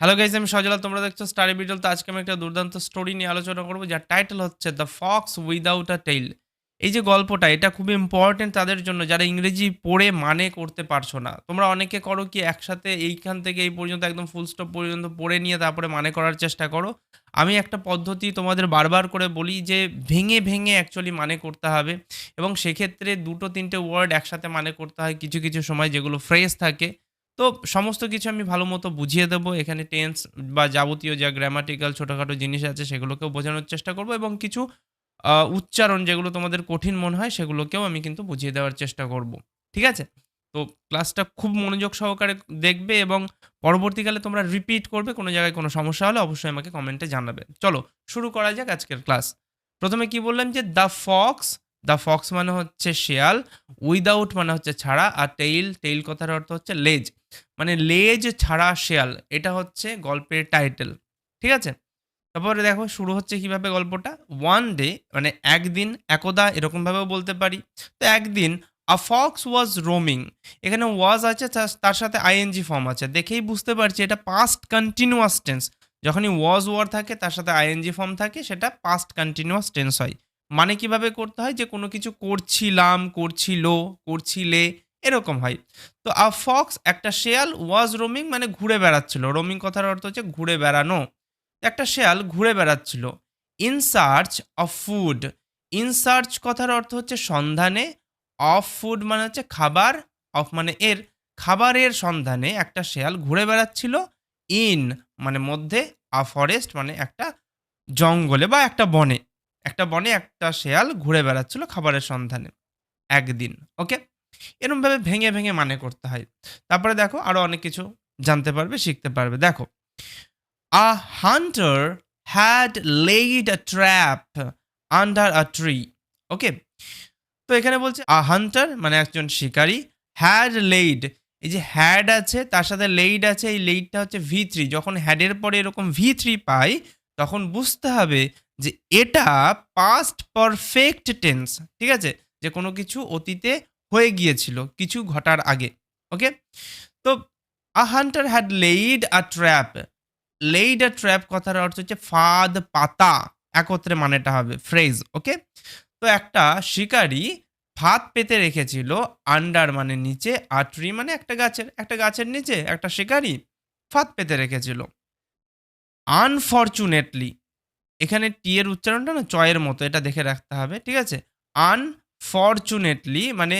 Hello guys আমি সজলা তোমরা দেখছ স্টারি বিটল তো আজকে আমি একটা দুর্দান্ত স্টোরি নিয়ে আলোচনা করব, যার টাইটেল হচ্ছে the fox without a tail এই যে গল্পটা, এটা খুবই ইম্পর্টেন্ট তাদের জন্য, যারা ইংরেজি পড়ে মানে করতে পারছ না। তোমরা অনেকে করো কি, একসাথে এইখান থেকে এই পর্যন্ত, একদম ফুল স্টপ পর্যন্ত পড়ে নিয়ে তারপরে মানে করার চেষ্টা করো। আমি একটা পদ্ধতি তোমাদের বারবার করে বলি যে, ভেঙে ভেঙে অ্যাকচুয়ালি মানে করতে হবে। এবং সেক্ষেত্রে দুটো, তিনটে ওয়ার্ড একসাথে মানে করতে হয় কিছু কিছু সময় যেগুলো ফ্রেশ থাকে। তো সমস্ত কিছু আমি ভালো মতো বুঝিয়ে দেবো। এখানে টেন্স বা যাবতীয় যা গ্রামাটিক্যাল ছোটোখাটো জিনিস আছে সেগুলোকেও বোঝানোর চেষ্টা করব এবং কিছু উচ্চারণ যেগুলো তোমাদের কঠিন মনে হয় সেগুলোকেও আমি কিন্তু বুঝিয়ে দেওয়ার চেষ্টা করব। ঠিক আছে? তো ক্লাসটা খুব মনোযোগ সহকারে দেখবে এবং পরবর্তীকালে তোমরা রিপিট করবে, কোনো জায়গায় কোনো সমস্যা হলে অবশ্যই আমাকে কমেন্টে জানাবে। চলো, শুরু করা যাক আজকের ক্লাস প্রথমে কি বললাম যে দ্য ফক্স দ্য ফক্স মানে হচ্ছে শেয়াল উইদাউট মানে হচ্ছে ছাড়া, আর টেইল টেইল কথার অর্থ হচ্ছে লেজ মানে লেজ ছাড়া শেয়াল, এটা হচ্ছে গল্পের টাইটেল ঠিক আছে? তারপরে দেখো, শুরু হচ্ছে কীভাবে গল্পটা? ওয়ান ডে মানে একদিন, একদা এরকমভাবেও বলতে পারি। তো একদিন আ ফক্স ওয়াজ রোমিং এখানে ওয়াজ আছে তার- সাথে আইএনজি ফর্ম আছে। দেখেই বুঝতে পারছি, এটা পাস্ট কন্টিনিউয়াস টেন্স যখনই ওয়াজ ওয়ার থাকে, তার সাথে আইএনজি ফর্ম থাকে, সেটা পাস্ট কন্টিনিউয়াস টেন্স হয়। মানে কীভাবে করতে হয়? যে কোনো কিছু করছিলাম, করছিল, করছিলে, এরকম হয়। তো আ ফক্স একটা শেয়াল ওয়াজ রোমিং মানে ঘুরে বেড়াচ্ছিল। রোমিং কথার অর্থ হচ্ছে ঘুরে বেড়ানো। একটা শেয়াল ঘুরে বেড়াচ্ছিল। In search of food in search কথার অর্থ হচ্ছে সন্ধানে। অফ ফুড মানে হচ্ছে খাবার। অফ মানে এর। খাবারের সন্ধানে একটা শেয়াল ঘুরে বেড়াচ্ছিল। ইন মানে মধ্যে আ ফরেস্ট মানে একটা জঙ্গলে বা একটা বনে। একটা বনে একটা শেয়াল ঘুরে বেড়াচ্ছিল খাবারের সন্ধানে একদিন, ওকে? এরমভাবে ভেঙে ভেঙে মানে করতে হয়। তারপরে দেখো আরও অনেক কিছু জানতে পারবে, শিখতে পারবে। দেখো a hunter had laid a trap under a tree okay? তো এখানে বলছে আ হান্টার মানে একজন শিকারী হ্যাড লেইড এই যে হ্যাড আছে, তার সাথে লেইড আছে, এই লেইডটা হচ্ছে ভি থ্রি। যখন হ্যাডের পরে এরকম ভি থ্রি পাই, তখন বুঝতে হবে যে এটা পাস্ট পারফেক্ট টেন্স ঠিক আছে? যে কোনো কিছু অতীতে হয়ে গিয়েছিল, কিছু ঘটার আগে ওকে তো a hunter had laid a trap laid a trap কথার অর্থ হচ্ছে ফাদ পাতা, একত্রে মানেটা হবে ফ্রেজ ওকে তো একটা শিকারী ফাঁদ পেতে রেখেছিল আন্ডার মানে নিচে আর ট্রি মানে একটা গাছের একটা গাছের নিচে, একটা শিকারী ফাঁদ পেতে রেখেছিল। আনফরচুনেটলি এখানে টি এর উচ্চারণটা না চয়ের মতো, এটা দেখে রাখতে হবে, ঠিক আছে? আনফরচুনেটলি মানে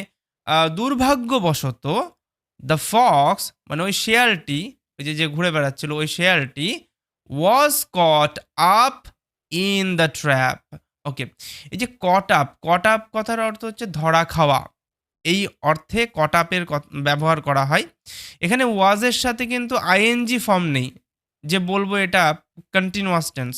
দুর্ভাগ্যবশত দ্য ফক্স মানে ওই শেয়ালটি, ওই যে যে ঘুরে বেড়াচ্ছিল, ওই শেয়ালটি was caught up in the trap okay এই যে কট আপ কট আপ কথার অর্থ হচ্ছে ধরা খাওয়া। এই অর্থে কট আপের ব্যবহার করা হয়। এখানে ওয়াজের সাথে কিন্তু আইএনজি ফর্ম নেই। যে বলব এটা কন্টিনিউয়াস টেন্স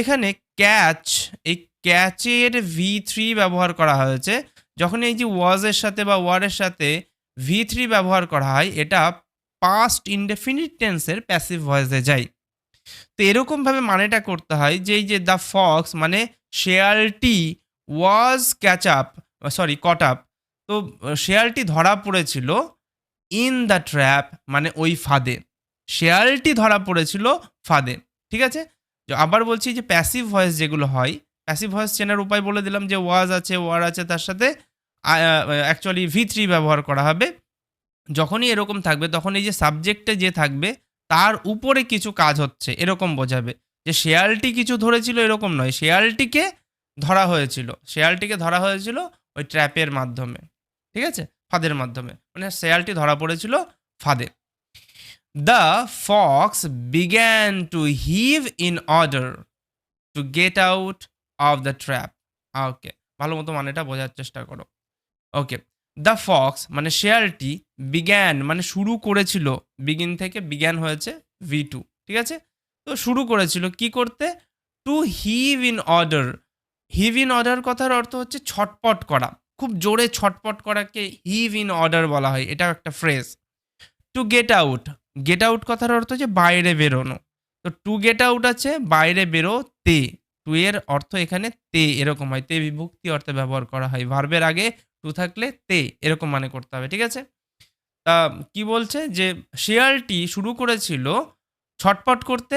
এখানে ক্যাচ এই ক্যাচের ভি থ্রি ব্যবহার করা হয়েছে। যখন এই যে ওয়াজের সাথে বা ওয়ারের সাথে ভি থ্রি ব্যবহার করা হয়, এটা পাস্ট ইনডেফিনিট প্যাসিভ ভয়েসে যায়। তো এরকমভাবে মানেটা করতে হয় যে এই যে দ্য ফক্স মানে শেয়ালটি was catch up sorry caught up তো শেয়ালটি ধরা পড়েছিল ইন দ্য ট্র্যাপ মানে ওই ফাঁদে। শেয়ালটি ধরা পড়েছিল ফাঁদে, ঠিক আছে? আবার বলছি যে প্যাসিভ ভয়েস যেগুলো হয় প্যাসিভ ভয়েস চেনার উপায় বলে দিলাম যে ওয়াজ আছে ওয়ার আছে, তার সাথে অ্যাকচুয়ালি ভি থ্রি ব্যবহার করা হবে। যখনই এরকম থাকবে, তখন এই যে সাবজেক্টে যে থাকবে, তার উপরে কিছু কাজ হচ্ছে, এরকম বোঝাবে। যে শেয়ালটি কিছু ধরেছিল এরকম নয়, শেয়ালটিকে ধরা হয়েছিল, শেয়ালটিকে ধরা হয়েছিল ওই ট্র্যাপের মাধ্যমে, ঠিক আছে? ফাঁদের মাধ্যমে মানে শেয়ালটি ধরা পড়েছিল ফাঁদে। The fox began to heave in order to get out of the trap okay ভালো মতো মানেটা বোঝার চেষ্টা করো। ওকে দ্য ফক্স মানে শেয়ালটি বিজ্ঞান মানে শুরু করেছিল বিগিন থেকে বিজ্ঞান হয়েছে ভি টু ঠিক আছে? তো শুরু করেছিল কি করতে? To heave in order heave in order কথার অর্থ হচ্ছে ছটপট করা। খুব জোরে ছটপট করাকে হিভ ইন অর্ডার বলা হয় এটা একটা phrase to get out get out কথার অর্থ হচ্ছে বাইরে বেরোনো। তো টু গেট আউট আছে, বাইরে বেরো তে টু এর অর্থ এখানে তে এরকম হয়। তে বিভক্তি অর্থে ব্যবহার করা হয়। ভার্বের আগে টু থাকলে তে এরকম মানে করতে হবে, ঠিক আছে? তা কি বলছে যে, শেয়ালটি শুরু করেছিল ছটপট করতে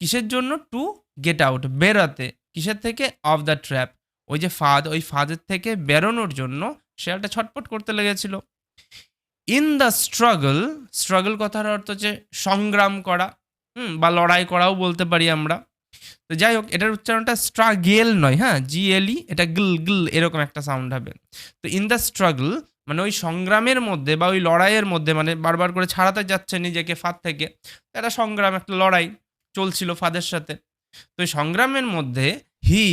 কিসের জন্য? টু গেট আউট বেরোতে। কিসের থেকে? অফ দ্য ট্র্যাপ ওই যে ফাঁদ, ওই ফাঁদের থেকে বেরোনোর জন্য শেয়ালটা ছটপট করতে লেগেছিল। ইন দ্য স্ট্রাগল স্ট্রাগল কথার অর্থ হচ্ছে সংগ্রাম করা, হুম, বা লড়াই করাও বলতে পারি আমরা। তো যাই হোক, এটার উচ্চারণটা স্ট্রাগেল নয় হ্যাঁ জিএলই এটা গিল গিল এরকম একটা সাউন্ড হবে। তো ইন দ্য স্ট্রাগল মানে ওই সংগ্রামের মধ্যে বা ওই লড়াইয়ের মধ্যে মানে বারবার করে ছাড়াতে যাচ্ছে নিজেকে ফাঁদ থেকে, একটা সংগ্রাম, একটা লড়াই চলছিল ফাদের সাথে। তো এই সংগ্রামের মধ্যে he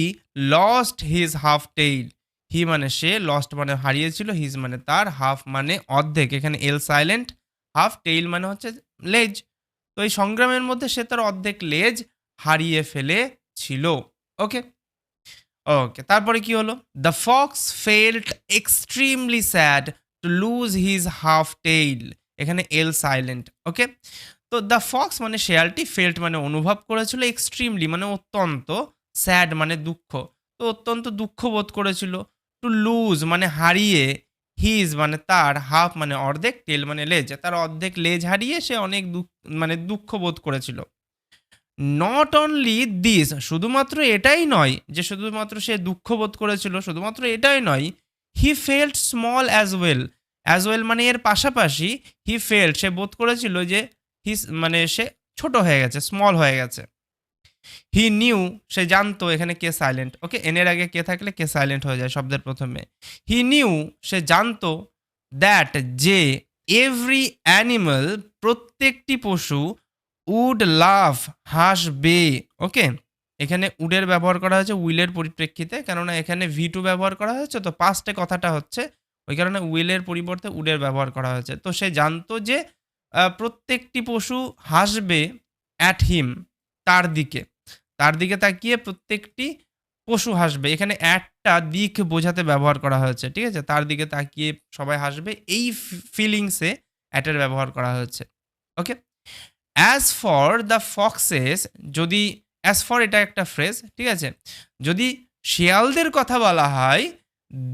lost his half tail he মানে সে লস্ট মানে হারিয়েছিল হিজ মানে তার হাফ মানে অর্ধেক। এখানে এল সাইলেন্ট হাফ টেইল মানে হচ্ছে লেজ তো এই সংগ্রামের মধ্যে সে তার অর্ধেক লেজ হারিয়ে ফেলেছিল। ওকে ওকে তারপরে কি হলো? The fox felt extremely sad to lose his half tail এখানে এল সাইলেন্ট ওকে তো দ্য ফক্স মানে শেয়ালটি ফেল্ট মানে অনুভব করেছিল এক্সট্রিমলি মানে অত্যন্ত স্যাড মানে দুঃখ। তো অত্যন্ত দুঃখ বোধ করেছিল। টু লুজ মানে হারিয়ে হিজ মানে তার হাফ মানে অর্ধেক টেল মানে লেজ তার অর্ধেক লেজ হারিয়ে সে অনেক দুঃখ মানে দুঃখ বোধ করেছিল। নট অনলি দিস শুধুমাত্র এটাই নয় যে শুধুমাত্র সে দুঃখ বোধ করেছিল, শুধুমাত্র এটাই নয় he felt small as well as well মানে এর পাশাপাশি হি ফেল্ট সে বোধ করেছিল যে হি মানে সে ছোট হয়ে গেছে স্মল হয়ে গেছে। হি নিউ সে জানতো এখানে কে সাইলেন্ট ওকে এনের আগে কে থাকলে কে সাইলেন্ট হয়ে যায় শব্দের প্রথমে। হি নিউ সে জানতো দ্যাট যে এভরি অ্যানিমাল প্রত্যেকটি পশু উড লাভ হাসবে। ওকে এখানে উডের ব্যবহার করা হয়েছে উইলের পরিপ্রেক্ষিতে, কেননা এখানে ভি টু ব্যবহার করা হয়েছে, তো পাস্টে কথাটা হচ্ছে, ওই কারণে উইলের পরিবর্তে উডের ব্যবহার করা হয়েছে। তো সে জানতো যে প্রত্যেকটি পশু হাসবে অ্যাট হিম তার দিকে। তার দিকে তাকিয়ে প্রত্যেকটি পশু হাসবে। এখানে একটা দিক বোঝাতে ব্যবহার করা হয়েছে, ঠিক আছে? তার দিকে তাকিয়ে সবাই হাসবে, এই ফিলিংসে অ্যাটের ব্যবহার করা হয়েছে okay as for the foxes যদি অ্যাজ ফর এটা একটা ফ্রেজ ঠিক আছে? যদি শিয়ালদের কথা বলা হয়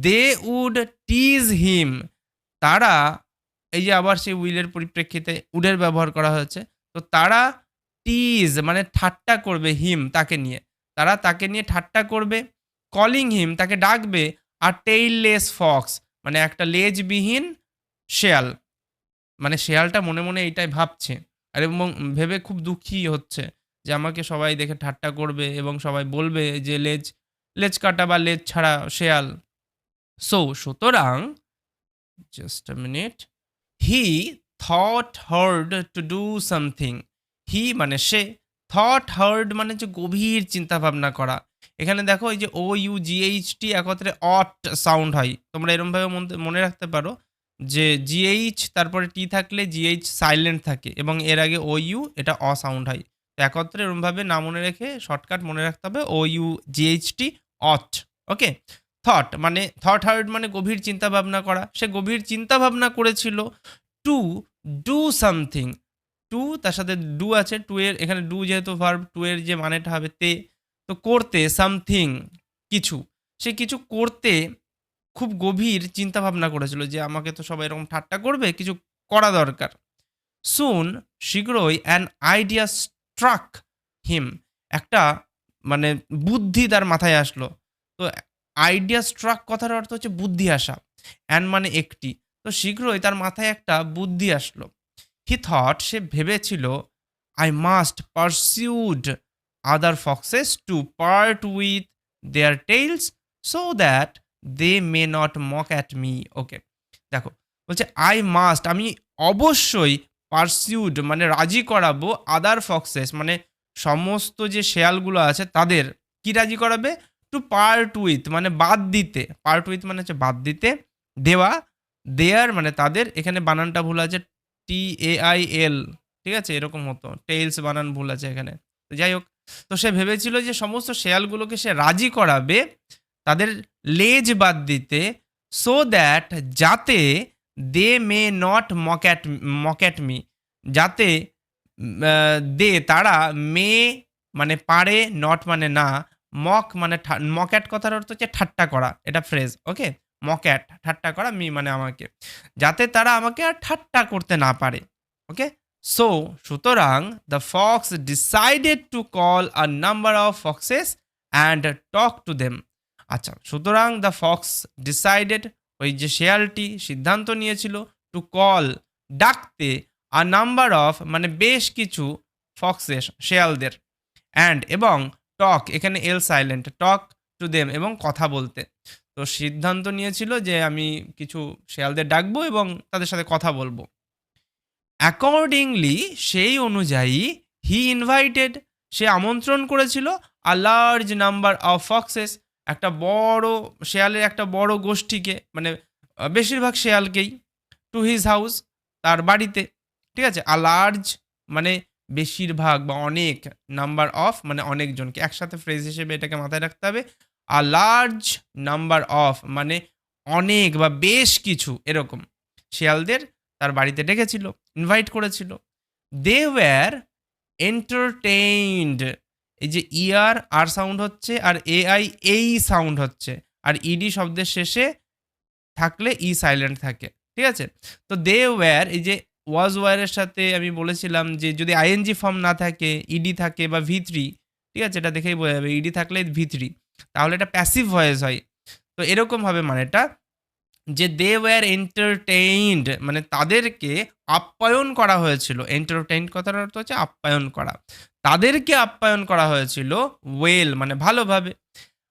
দে উড টিজ হিম তারা, এই যে আবার সেই উইলের পরিপ্রেক্ষিতে উডের ব্যবহার করা হয়েছে, তো তারা টিজ মানে ঠাট্টা করবে হিম তাকে নিয়ে। তারা তাকে নিয়ে ঠাট্টা করবে কলিং হিম তাকে ডাকবে, আর টেইললেস ফক্স মানে একটা লেজবিহীন শেয়াল। মানে শেয়ালটা মনে মনে এইটাই ভাবছে। আর এবং ভেবে খুব দুঃখী হচ্ছে যে আমাকে সবাই দেখে ঠাট্টা করবে এবং সবাই বলবে যে লেজ লেজ কাটা বা লেজ ছাড়া শেয়াল। সো সুতরাং just minute he thought hard to do something he মানে সে। থট হার্ড মানে যে গভীর চিন্তা ভাবনা করা। এখানে দেখো এই যে ও ইউ জিএইচ টি একত্রে অট সাউন্ড হয়। তোমরা এরমভাবে মন- রাখতে পারো যে জিএইচ তারপরে টি থাকলে জিএইচ সাইলেন্ট থাকে এবং এর আগে ও ইউ এটা অ সাউন্ড হয়। তো একত্রে এরমভাবে না মনে রেখে শর্টকাট মনে রাখতে হবে O U G H T ought okay thought মানে থট হার্ড মানে গভীর চিন্তা ভাবনা করা। সে গভীর চিন্তা ভাবনা করেছিল টু ডু সামথিং টু, তার সাথে ডু আছে, টু এর, এখানে ডু যেহেতু ভার্ব টু এর যে মানেটা হবে তে। তো করতে সামথিং কিছু। সে কিছু করতে খুব গভীর চিন্তা ভাবনা করেছিল যে আমাকে তো সবাই এরকম ঠাট্টা করবে, কিছু করা দরকার। সুন শীঘ্রই অ্যান আইডিয়া স্ট্রাক হিম একটা মানে বুদ্ধি তার মাথায় আসলো। তো আইডিয়া স্ট্রাক কথার অর্থ হচ্ছে বুদ্ধি আসা। অ্যান মানে একটি। তো শীঘ্রই তার মাথায় একটা বুদ্ধি আসলো। হি থট সে ভেবেছিল I must persuade other foxes to part with their tails so that they may not mock at me okay দেখো, বলছে আই মাস্ট আমি অবশ্যই পারসিউড মানে রাজি করাবো আদার ফক্সেস মানে সমস্ত যে শেয়ালগুলো আছে তাদের, কি রাজি করাবে? টু পার্ট উইথ মানে বাদ দিতে পার্ট উইথ মানে হচ্ছে বাদ দিতে দেওয়া, দেয়ার মানে তাদের, এখানে বানানটা ভুল আছে টি এ ঠিক আছে? এরকম হতো টেইলস বানান ভুল আছে এখানে। তো যাই হোক, তো সে ভেবেছিল যে সমস্ত শেয়ালগুলোকে সে রাজি করাবে, তাদের লেজ বাদ দিতে সো দ্যাট যাতে দে মে নট মক্যাট মক্যাট মি যাতে দে তারা মে মানে পারে নট মানে না মক মানে মক্যাট কথার অর্থ হচ্ছে ঠাট্টা করা, এটা ফ্রেজ ওকে মক্যাট ঠাট্টা করা মি মানে আমাকে। যাতে তারা আমাকে আর ঠাট্টা করতে না পারে। ওকে? সো সুতরাং the fox decided to call a number of foxes and talk to them আচ্ছা সুতরাং দ্য ফক্স ডিসাইডেড ওই যে শেয়ালটি সিদ্ধান্ত নিয়েছিল টু কল ডাকতে আ নাম্বার অফ মানে বেশ কিছু ফক্সেস শেয়ালদের। অ্যান্ড এবং টক এখানে L silent talk to them এবং কথা বলতে। তো সিদ্ধান্ত নিয়েছিল যে আমি কিছু শেয়ালদের ডাকবো এবং তাদের সাথে কথা বলব। অ্যাকর্ডিংলি সেই অনুযায়ী হি ইনভাইটেড সে আমন্ত্রণ করেছিল a large number of foxes একটা বড় শেয়ালের একটা বড় গোষ্ঠীকে মানে বেশিরভাগ শেয়ালকেই টু হিজ হাউস তার বাড়িতে, ঠিক আছে? আ লার্জ মানে বেশিরভাগ বা অনেক নাম্বার অফ মানে অনেকজনকে। একসাথে ফ্রেজ হিসেবে এটাকে মাথায় রাখতে হবে আ লার্জ নাম্বার অফ মানে অনেক বা বেশ কিছু এরকম শিয়ালদের তার বাড়িতে ডেকেছিল ইনভাইট করেছিল। দে ওয়্যার এন্টারটেইনড এই যে ইয়ার আর সাউন্ড হচ্ছে আর এআই এই সাউন্ড হচ্ছে। আর ইডি শব্দের শেষে থাকলে ই সাইলেন্ট থাকে, ঠিক আছে? তো দে ওয়্যার এই যে ওয়াজ ওয়ারের সাথে আমি বলেছিলাম যে যদি আইএনজি ফর্ম না থাকে ইডি থাকে বা ভি থ্রি ঠিক আছে? এটা দেখেই বোঝা যাবে ইডি থাকলে ভি থ্রি তাহলে এটা প্যাসিভ ভয়েস হয়। তো এরকম হবে মানে এটা যে দে ওয়ার এন্টারটেইনড মানে তাদেরকে আপ্যায়ন করা হয়েছিল। এন্টারটেইন কথার অর্থ হচ্ছে আপ্যায়ন করা। তাদেরকে আপ্যায়ন করা হয়েছিল ওয়েল মানে ভালোভাবে।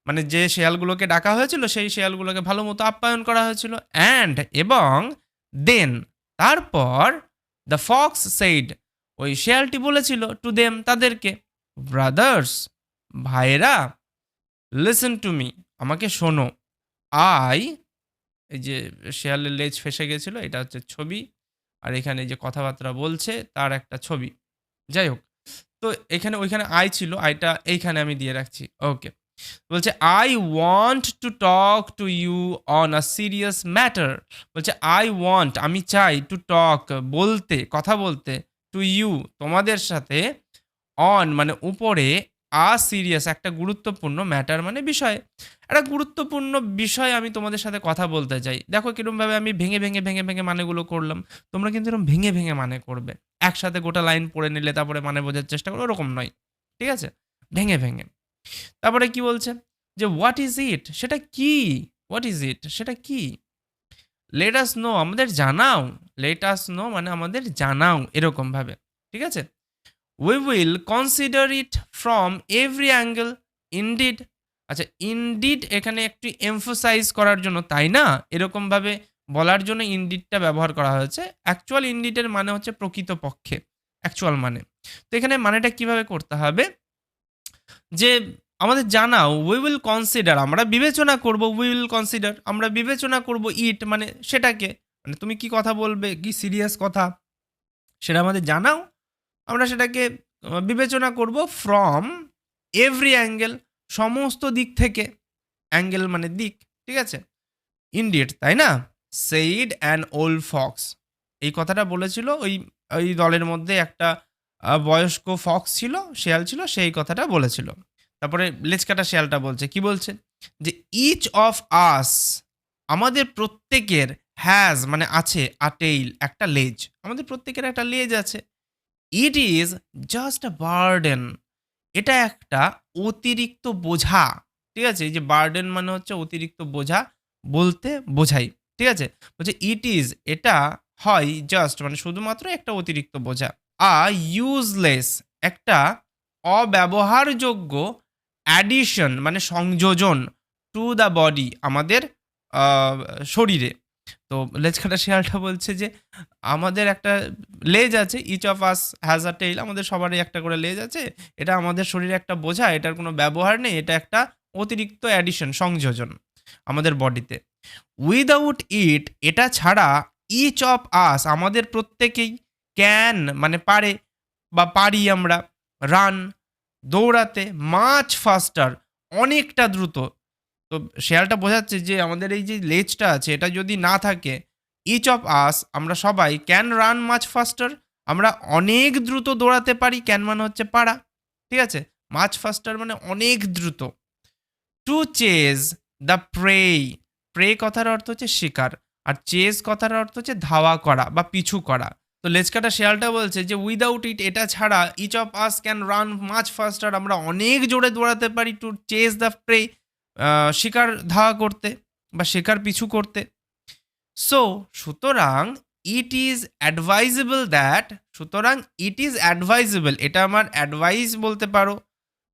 মানে যে শেয়ালগুলোকে ডাকা হয়েছিল সেই শেয়ালগুলোকে ভালো মতো আপ্যায়ন করা হয়েছিল। অ্যান্ড এবং দেন তারপর দ্য ফক্স সেইড ওই শেয়ালটি বলেছিল টু দেম তাদেরকে ব্রাদার্স ভাইরা লিসেন টু মি আমাকে শোনো। আই এই যে শেয়ালের লেজ ফেসে গেছিল, এটা হচ্ছে ছবি। আর এখানে যে কথাবার্তা বলছে, তার একটা ছবি। যাই হোক, তো এখানে, ওইখানে আই ছিল আইটা এইখানে আমি দিয়ে রাখছি। ওকে বলছে I want to talk to you on a serious matter বলছে আই ওয়ান্ট আমি চাই টু টক বলতে, কথা বলতে টু ইউ তোমাদের সাথে অন মানে উপরে আ সিরিয়াস একটা গুরুত্বপূর্ণ ম্যাটার মানে বিষয়। একটা গুরুত্বপূর্ণ বিষয় আমি তোমাদের সাথে কথা বলতে চাই। দেখো কিরমভাবে আমি ভেঙে ভেঙে ভেঙে ভেঙে মানেগুলো করলাম। তোমরা কিন্তু এরকম ভেঙে ভেঙে মানে করবে। একসাথে গোটা লাইন পড়ে নিলে তারপরে মানে বোঝার চেষ্টা করো, ওরকম নয়। ঠিক আছে? ভেঙে ভেঙে। তারপরে কি বলছে? যে হোয়াট ইজ ইট সেটা কি? হোয়াট ইজ ইট সেটা কি? লেট আস নো আমাদের জানাও। লেট আস নো মানে আমাদের জানাও, এরকমভাবে। ঠিক আছে? We will consider it from every angle indeed আচ্ছা ইনডিড এখানে একটু এমফোসাইজ করার জন্য, তাই না? এরকমভাবে বলার জন্য ইনডিডটা ব্যবহার করা হয়েছে। অ্যাকচুয়াল ইনডিডের মানে হচ্ছে প্রকৃতপক্ষে অ্যাকচুয়াল মানে। তো এখানে মানেটা কীভাবে করতে হবে? যে আমাদের জানাও উই উইল কনসিডার আমরা বিবেচনা করব উই উইল কনসিডার আমরা বিবেচনা করব ইট মানে সেটাকে। মানে তুমি কি কথা বলবে? কি সিরিয়াস কথা? সেটা আমাদের জানাও। আমরা সেটাকে বিবেচনা করব ফ্রম এভরি অ্যাঙ্গেল সমস্ত দিক থেকে। অ্যাঙ্গেল মানে দিক, ঠিক আছে? ইন্ডিয়েট তাই না? সেইড অ্যান্ড ওল্ড ফক্স এই কথাটা বলেছিল ওই ওই দলের মধ্যে একটা বয়স্ক ফক্স ছিল, শেয়াল ছিল, সেই কথাটা বলেছিল। তারপরে লেজকাটা শেয়ালটা বলছে, কি বলছে? যে ইচ অফ আস আমাদের প্রত্যেকের হ্যাজ মানে আছে আ টেইল একটা লেজ আমাদের প্রত্যেকের একটা লেজ আছে। It is just a burden এটা একটা অতিরিক্ত বোঝা। ঠিক আছে? এই যে বার্ডেন মানে হচ্ছে অতিরিক্ত বোঝা বলতে বোঝাই। ঠিক আছে? বলছে ইট ইজ এটা হয় জাস্ট মানে শুধুমাত্র একটা অতিরিক্ত বোঝা। আ ইউজলেস একটা অব্যবহারযোগ্য অ্যাডিশন মানে সংযোজন টু দ্য বডি আমাদের শরীরে। তো লেজকাটা শিয়ালটা বলছে যে, আমাদের একটা লেজ আছে each of us has a tail আমাদের সবারই একটা করে লেজ আছে, এটা আমাদের শরীরে একটা বোঝা, এটার কোনো ব্যবহার নেই, এটা একটা অতিরিক্ত অ্যাডিশন সংযোজন আমাদের বডিতে উইদাউট ইট এটা ছাড়া ইচ অফ আস আমাদের প্রত্যেকেই ক্যান মানে পারে বা পারি আমরা রান দৌড়াতে মাছ ফাস্টার অনেকটা দ্রুত তো শেয়ালটা বোঝাচ্ছে যে আমাদের এই যে লেজটা আছে, এটা যদি না থাকে ইচ অফ আস আমরা সবাই ক্যান রান মাছ ফাস্টার আমরা অনেক দ্রুত দৌড়াতে পারি ক্যান মানে হচ্ছে পাড়া ঠিক আছে? মাছ ফাস্টার মানে অনেক দ্রুত। To chase the prey prey কথার অর্থ হচ্ছে শিকার, আর চেজ কথার অর্থ হচ্ছে ধাওয়া করা বা পিছু করা। তো লেজকাটা শেয়ালটা বলছে যে উইদাউট ইট এটা ছাড়া each of us can run much faster আমরা অনেক জোরে দৌড়াতে পারি টু চেস দ্য প্রে শিকার ধাওয়া করতে বা শিকার পিছু করতে। সো সুতরাং ইট ইজ অ্যাডভাইজেবল দ্যাট সুতরাং ইট ইজ অ্যাডভাইজেবল এটা আমার অ্যাডভাইস বলতে পারো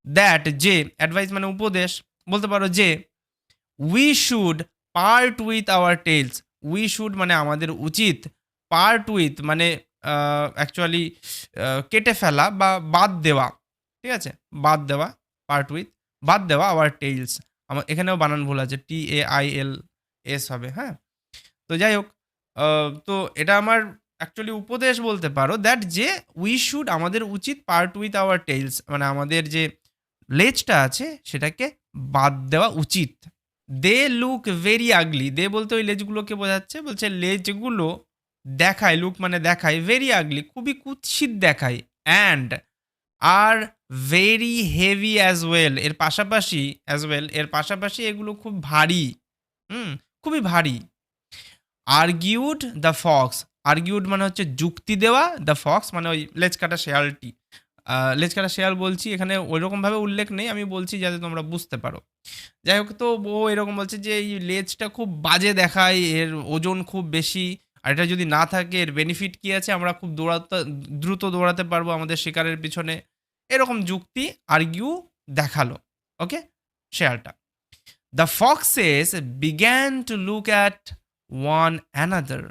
দ্যাট যে অ্যাডভাইস মানে উপদেশ, বলতে পারো যে we should part with our tails we should মানে আমাদের উচিত পার্ট উইথ মানে অ্যাকচুয়ালি কেটে ফেলা বা বাদ দেওয়া, ঠিক আছে? বাদ দেওয়া পার্ট উইথ বাদ দেওয়া আওয়ার টেইলস আমার এখানেও বানান ভুল আছে টি এ আই এল এস হবে হ্যাঁ? তো যাই হোক তো এটা আমার অ্যাকচুয়ালি উপদেশ বলতে পারো দ্যাট যে উই শুড আমাদের উচিত পার্ট উইথ আওয়ার টেইলস মানে আমাদের যে লেজটা আছে সেটাকে বাদ দেওয়া উচিত। দে লুক ভেরি আগলি দে বলতে ওই লেজগুলোকে বোঝাচ্ছে, বলছে লেজগুলো দেখায় লুক মানে দেখায় ভেরি আগলি খুবই কুৎসিত দেখায়। And are very heavy as well এর পাশাপাশি অ্যাজ ওয়েল এর পাশাপাশি এগুলো খুব ভারী। হুম, খুবই ভারী। আর্গিউড দ্য ফক্স আর্গিউড মানে হচ্ছে যুক্তি দেওয়া দ্য ফক্স মানে ওই লেজ কাটা শেয়ালটি। লেজ কাটা শেয়াল বলছি, এখানে ওইরকমভাবে উল্লেখ নেই, আমি বলছি যাতে তোমরা বুঝতে পারো। যাই হোক, তো ও এরকম বলছে যে এই লেজটা খুব বাজে দেখায়, এর ওজন খুব বেশি, আর এটা যদি না থাকে, এর বেনিফিট কী আছে? আমরা খুব দৌড়াতে, দ্রুত দৌড়াতে পারব আমাদের শিকারের পিছনে। এরকম যুক্তি আর্গিউ দেখাল okay শেয়ালটা। The foxes began to look at one another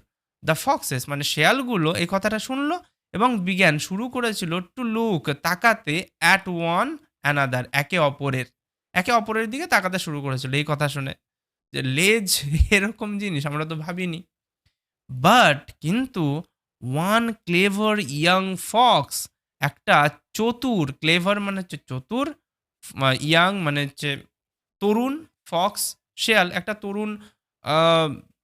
the foxes মানে শেয়ালগুলো এই কথাটা শুনলো এবং বিজ্ঞান শুরু করেছিল টু লুক তাকাতে অ্যাট ওয়ান অ্যানাদার একে অপরের। একে অপরের দিকে তাকাতে শুরু করেছিল, এই কথা শুনে। যে লেজ এরকম জিনিস, আমরা তো ভাবিনি। বাট কিন্তু ওয়ান ক্লেভার ইয়াং ফক্স একটা চতুর, ক্লেভার মানে হচ্ছে চতুর ইয়াং মানে হচ্ছে তরুণ, ফক্স, শেয়াল, একটা তরুণ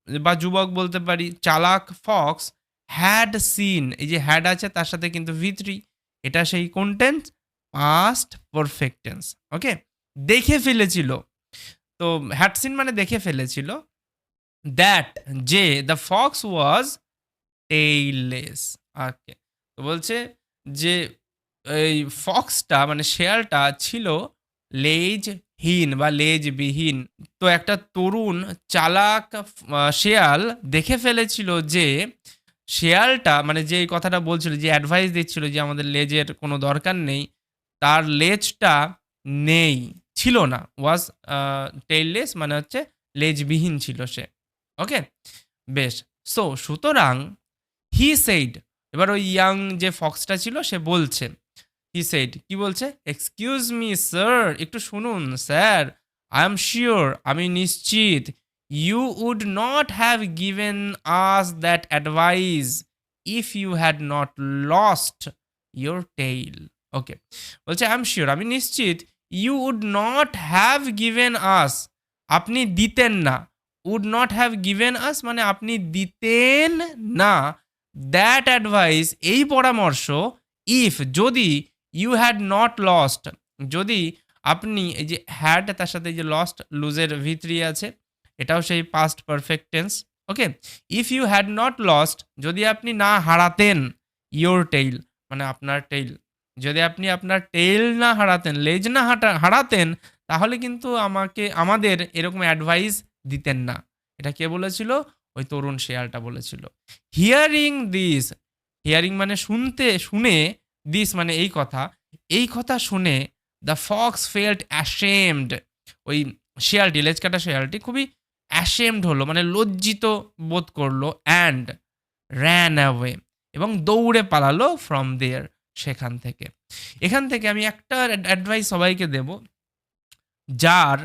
বা যুবক বলতে পারি, চালাক, ফক্স, হ্যাড সিন, এই যে হ্যাড আছে তার সাথে কিন্তু ভিত্রি এটা সেই কন্টেন্ট পাস্ট পারফেক্টেন্স ওকে দেখে ফেলেছিল, তো হ্যাড সিন মানে দেখে ফেলেছিল দ্যাট যে দ্য ফক্স ওয়াজ টেইলেস ওকে তো বলছে যে এই ফক্সটা মানে শেয়ালটা ছিল লেজহীন বা লেজবিহীন। তো একটা তরুণ চালাক শেয়াল দেখে ফেলেছিল যে শেয়ালটা মানে যে কথাটা বলছিল, যে অ্যাডভাইস দিচ্ছিল যে আমাদের লেজের কোনো দরকার নেই, তার লেজটা নেই, ছিল না ওয়াজ টেইললেস মানে হচ্ছে লেজবিহীন ছিল সে। ওকে বেশ। সো সুতরাং হি সেইড এবার ওই ইয়াং যে ফক্সটা ছিল, সে বলছে হি সেইড কি বলছে? এক্সকিউজ মি স্যার একটু শুনুন, স্যার। আই এম শিওর আমি নিশ্চিত। You would not have given us that advice if you had not lost your tail okay বলছে আই এম শিওর আমি নিশ্চিত। You would not have given us আপনি দিতেন না। Would not have given us মানে আপনি দিতেন না। দ্যাট অ্যাডভাইস এই পরামর্শ ইফ যদি ইউ হ্যাড নট লস্ট যদি আপনি এই যে হ্যাড তার সাথে যে লস্ট লুজের ভিতরি আছে, এটাও সেই past perfect tense okay if you had not lost যদি আপনি না হারাতেন ইয়োর টেইল মানে আপনার টেইল যদি আপনি আপনার টেইল না হারাতেন লেজ না হারাতেন, তাহলে কিন্তু আমাকে, আমাদের এরকম অ্যাডভাইস দিতেন না। এটা কে বলেছিল? ওই তরুণ শেয়ালটা বলেছিল। হিয়ারিং দিস হিয়ারিং মানে শুনতে, শুনে দিস মানে এই কথা। এই কথা শুনে দ্য ফক্স ফেল্ট অ্যাশেমড ওই শেয়ালটি লেজ কাটা শেয়ালটি খুবই অ্যাশেমড হলো মানে লজ্জিত বোধ করল অ্যান্ড র্যান অ্যাওয়ে এবং দৌড়ে পালালো ফ্রম দেয়ার সেখান থেকে। এখান থেকে আমি একটা অ্যাডভাইস সবাইকে দেব, যার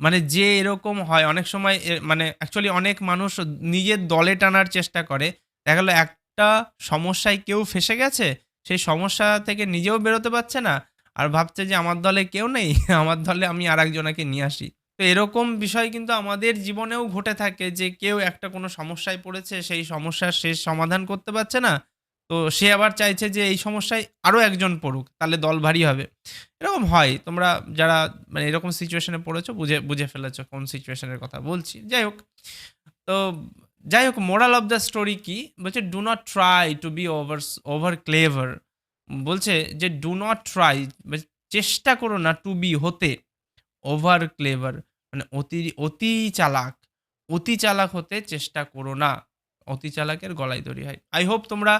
মানে যে এরকম হয়, অনেক সময় মানে অ্যাকচুয়ালি অনেক মানুষ নিজের দলে টানার চেষ্টা করে। দেখা গেলো একটা সমস্যায় কেউ ফেসে গেছে সেই সমস্যা থেকে নিজেও বেরোতে পারছে না আর ভাবছে যে আমার দলে কেউ নেই, আমার দলে আমি আর একজনাকে নিয়ে আসি। তো এরকম বিষয় কিন্তু আমাদের জীবনেও ঘটে থাকে যে কেউ একটা কোনো সমস্যায় পড়েছে, সেই সমস্যার শেষ সমাধান করতে পারছে না। তো সে আবার চাইছে যে এই সমস্যায় আরও একজন পড়ুক, তাহলে দল ভারী হবে। এরকম হয়, তোমরা যারা মানে এরকম সিচুয়েশনে পড়েছো, বুঝে বুঝে ফেলেছো কোন সিচুয়েশনের কথা বলছি। যাই হোক, তো যাই হোক মোরাল অফ দ্য স্টোরি কি? বলছে do not try to be over over clever বলছে যে ডু নট ট্রাই চেষ্টা করো না টু বি হতে ওভার ক্লেভার মানে অতি অতি চালাক অতি চালাক হতে চেষ্টা করো না, অতি চালাকের গলায় দড়ি হয়। আই হোপ তোমরা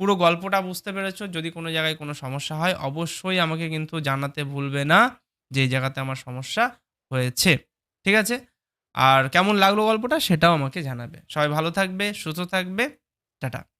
পুরো গল্পটা বুঝতে পেরেছ। যদি কোনো জায়গায় কোনো সমস্যা হয়, অবশ্যই আমাকে কিন্তু জানাতে ভুলবে না, যে জায়গাতে আমার সমস্যা হয়েছে। ঠিক আছে? আর কেমন লাগল গল্পটা সেটাও আমাকে জানাবে। সবাই ভালো থাকবে সুস্থ থাকবে। টাটা।